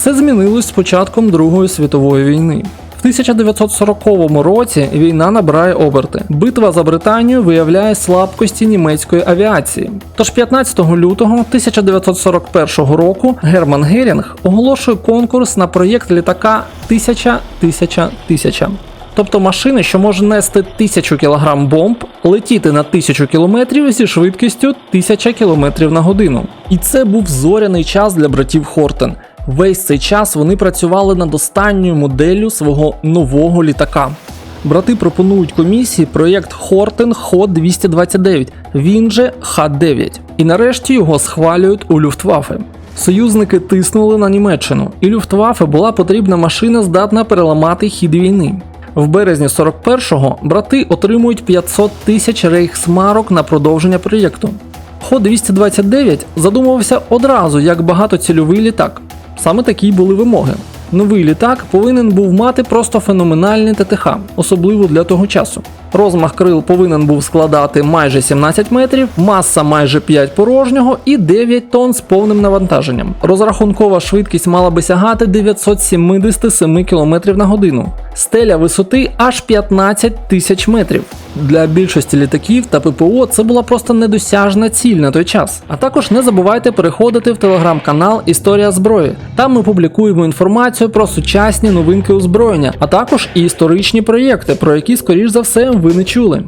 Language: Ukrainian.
Все змінилось з початком Другої світової війни. В 1940 році війна набирає оберти. Битва за Британію виявляє слабкості німецької авіації. Тож 15 лютого 1941 року Герман Герінг оголошує конкурс на проєкт літака 1000-1000-1000. Тобто машини, що може нести 1000 кг бомб, летіти на 1000 км зі швидкістю 1000 км на годину. І це був зоряний час для братів Хортен. Весь цей час вони працювали над останньою моделлю свого нового літака. Брати пропонують комісії проєкт Хортен Хо 229, він же Х-9. І нарешті його схвалюють у Люфтваффе. Союзники тиснули на Німеччину, і Люфтваффе була потрібна машина, здатна переламати хід війни. В березні 41-го брати отримують 500 тисяч рейхсмарок на продовження проєкту. Хо 229 задумувався одразу як багатоцільовий літак. Саме такі були вимоги. Новий літак повинен був мати просто феноменальний ТТХ, особливо для того часу. Розмах крил повинен був складати майже 17 метрів, маса майже 5 порожнього і 9 тонн з повним навантаженням. Розрахункова швидкість мала би сягати 977 км на годину. Стеля висоти аж 15 тисяч метрів. Для більшості літаків та ППО це була просто недосяжна ціль на той час. А також не забувайте переходити в телеграм-канал Історія зброї. Там ми публікуємо інформацію про сучасні новинки озброєння, а також і історичні проєкти, про які, скоріш за все, ви не чули.